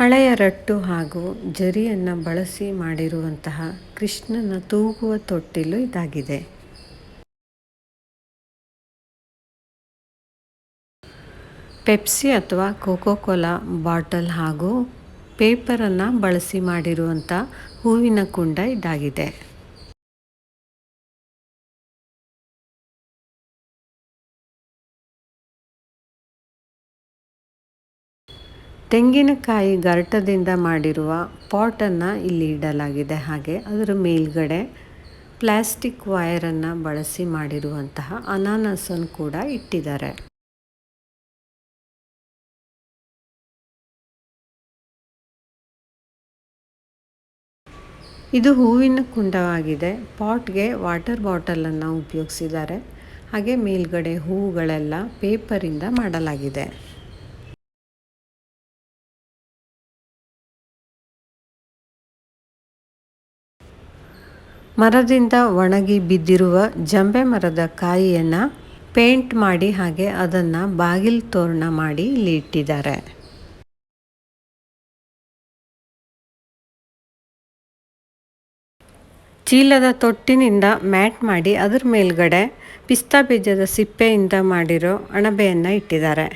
ಹಳೆಯ ರಟ್ಟು ಹಾಗೂ ಜರಿಯನ್ನು ಬಳಸಿ ಮಾಡಿರುವಂತಹ ಕೃಷ್ಣನ ತೂಗುವ ತೊಟ್ಟಿಲು ಇದಾಗಿದೆ. ಪೆಪ್ಸಿ ಅಥವಾ ಕೋಕೋ ಕೋಲಾ ಬಾಟಲ್ ಹಾಗೂ ಪೇಪರನ್ನು ಬಳಸಿ ಮಾಡಿರುವಂಥ ಹೂವಿನ ಕುಂಡ ಇದಾಗಿದೆ. ತೆಂಗಿನಕಾಯಿ ಗರಟದಿಂದ ಮಾಡಿರುವ ಪಾಟನ್ನು ಇಲ್ಲಿ ಇಡಲಾಗಿದೆ. ಹಾಗೆ ಅದರ ಮೇಲ್ಗಡೆ ಪ್ಲಾಸ್ಟಿಕ್ ವೈರನ್ನು ಬಳಸಿ ಮಾಡಿರುವಂತಹ ಅನಾನಸನ್ನು ಕೂಡ ಇಟ್ಟಿದ್ದಾರೆ. ಇದು ಹೂವಿನ ಕುಂಡವಾಗಿದೆ. ಪಾಟ್ಗೆ ವಾಟರ್ ಬಾಟಲನ್ನು ಉಪಯೋಗಿಸಿದ್ದಾರೆ. ಹಾಗೆ ಮೇಲ್ಗಡೆ ಹೂಗಳೆಲ್ಲ ಪೇಪರಿಂದ ಮಾಡಲಾಗಿದೆ. ಮರದಿಂದ ಒಣಗಿ ಬಿದ್ದಿರುವ ಜಂಬೆ ಮರದ ಕಾಯಿಯನ್ನು ಪೇಂಟ್ ಮಾಡಿ ಹಾಗೆ ಅದನ್ನು ಬಾಗಿಲು ತೋರಣ ಮಾಡಿ ಇಲ್ಲಿ ಇಟ್ಟಿದ್ದಾರೆ. ಚೀಲದ ತೊಟ್ಟಿನಿಂದ ಮ್ಯಾಟ್ ಮಾಡಿ ಅದರ ಮೇಲ್ಗಡೆ ಪಿಸ್ತಾ ಬೀಜದ ಸಿಪ್ಪೆಯಿಂದ ಮಾಡಿರೋ ಅಣಬೆಯನ್ನು ಇಟ್ಟಿದ್ದಾರೆ.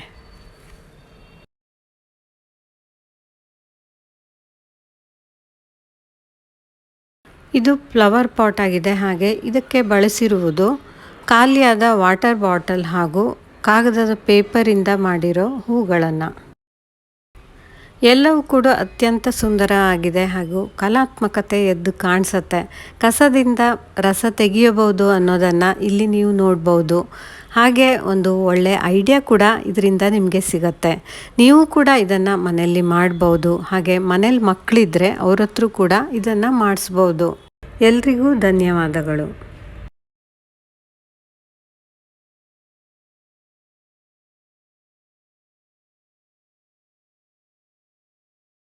ಇದು ಫ್ಲವರ್ ಪಾಟ್ ಆಗಿದೆ ಹಾಗೆ ಇದಕ್ಕೆ ಬಳಸಿರುವುದು ಖಾಲಿಯಾದ ವಾಟರ್ ಬಾಟಲ್ ಹಾಗೂ ಕಾಗದದ ಪೇಪರಿಂದ ಮಾಡಿರೋ ಹೂಗಳನ್ನು. ಎಲ್ಲವೂ ಕೂಡ ಅತ್ಯಂತ ಸುಂದರ ಆಗಿದೆ ಹಾಗೂ ಕಲಾತ್ಮಕತೆ ಎದ್ದು ಕಾಣಿಸುತ್ತೆ. ಕಸದಿಂದ ರಸ ತೆಗೆಯಬಹುದು ಅನ್ನೋದನ್ನು ಇಲ್ಲಿ ನೀವು ನೋಡ್ಬೋದು. ಹಾಗೆ ಒಂದು ಒಳ್ಳೆಯ ಐಡಿಯಾ ಕೂಡ ಇದರಿಂದ ನಿಮಗೆ ಸಿಗತ್ತೆ. ನೀವು ಕೂಡ ಇದನ್ನು ಮನೆಯಲ್ಲಿ ಮಾಡ್ಬೋದು. ಹಾಗೆ ಮನೇಲಿ ಮಕ್ಕಳಿದ್ರೆ ಅವ್ರ ಹತ್ರ ಕೂಡ ಇದನ್ನು ಮಾಡಿಸ್ಬೋದು. ಎಲ್ರಿಗೂ ಧನ್ಯವಾದಗಳು.